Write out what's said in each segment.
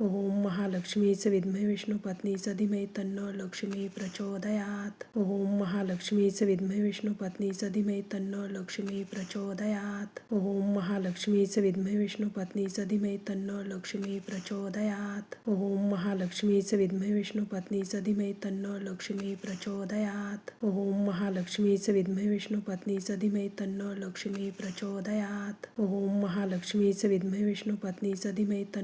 ओम महालक्ष्मी महालक्ष्मीच विद्महे विष्णुपत्नीच धीमहि तन्नो लक्ष्मी प्रचोदयात। ओम महालक्ष्मीच विद्महे विष्णुपत्नीच धीमहि तन्नो लक्ष्मी प्रचोदयात। ओम महालक्ष्मीच विद्महे विष्णुपत्नीच धीमहि तन्नो लक्ष्मी प्रचोदयात। ओम महालक्ष्मीच विद्महे विष्णुपत्नीच धीमहि तन्नो लक्ष्मी प्रचोदयात। ओम महालक्ष्मीच विद्महे विष्णुपत्नीच धीमहि तन्नो लक्ष्मी प्रचोदयात। ओम महालक्ष्मीच विद्महे विष्णुपत्नीच धीमहि तन्नो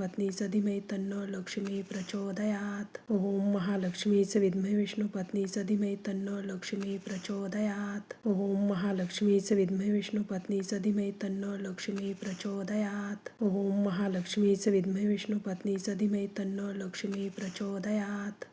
विष्णुपत्नीच धीमहि तन्नो लक्ष्मी प्रचोदयात। ओम महालक्ष्मी महालक्ष्मीच विद्महे विष्णुपत्नी धीमहि तन्नो लक्ष्मी प्रचोदयात। ओम महालक्ष्मी महालक्ष्मीच विद्महे विष्णुपत्नी धीमहि तन्नो लक्ष्मी प्रचोदयात। ओम महालक्ष्मी महालक्ष्मीच विद्महे विष्णुपत्नी धीमहि तन्नो लक्ष्मी प्रचोदयात।